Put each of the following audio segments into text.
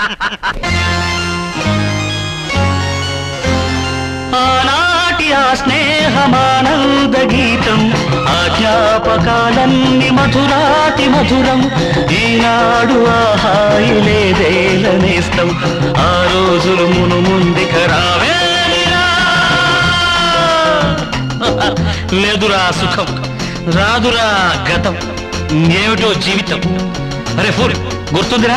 ఆనాటి ఆ స్నేహమానంద గీతం ఆ జ్ఞాపకాలన్నీ మధురాతి మధురం. ఈనాడు ఆ హాయి లేదేలనేస్తం ఆ రోజులు మును ముందుక లేదురా సుఖం రాదురా గతం. ఏమిటో జీవితం. అరే ఫోర్ గుర్తుందిరా?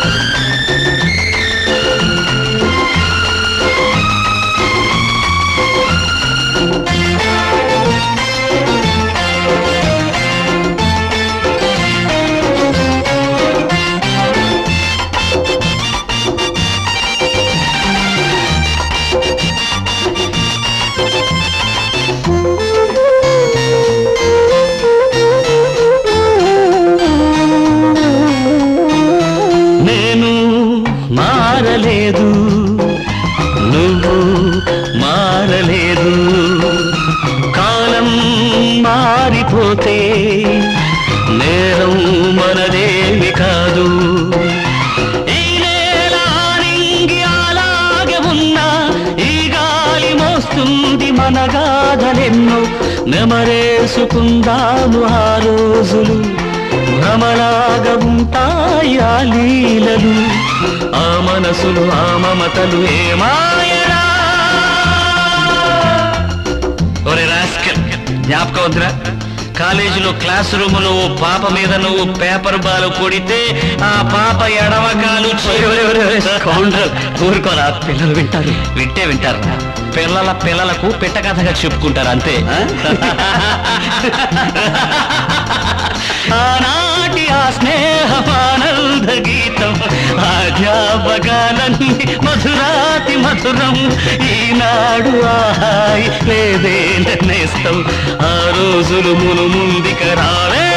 మారలేదు. నువ్వు మారలేదు. కాలం మారిపోతే నేరం మనదేవి కాదు. ఈ నేల మన గాథలెన్నో నెమరేసుకుందాము ఆ రోజులు. భ్రమలాగా ఉంటాయి ఆ మనసులు ఆ మమతలు ఏమాయరా ఒరే రాస్కల్ జ్ఞాపకం ఉందిరా? కాలేజీలో క్లాస్ రూమ్లో ఓ పాప మీద నువ్వు పేపర్ బాల్ కొడితే ఆ పాప ఎడమకాలు కౌంటర్ ఊరుకోరా. పిల్లలు వింటారు. వింటే వింటారు పిల్లల పిల్లలకు పిట్ట కథగా చెప్పుకుంటారు అంతే. జ్ఞాపకాలన్నీ మధురాతి మధురం ఈనాడు ఆహాయి లేదే నేస్తం ఆ రోజులు మును ముందుక రాలే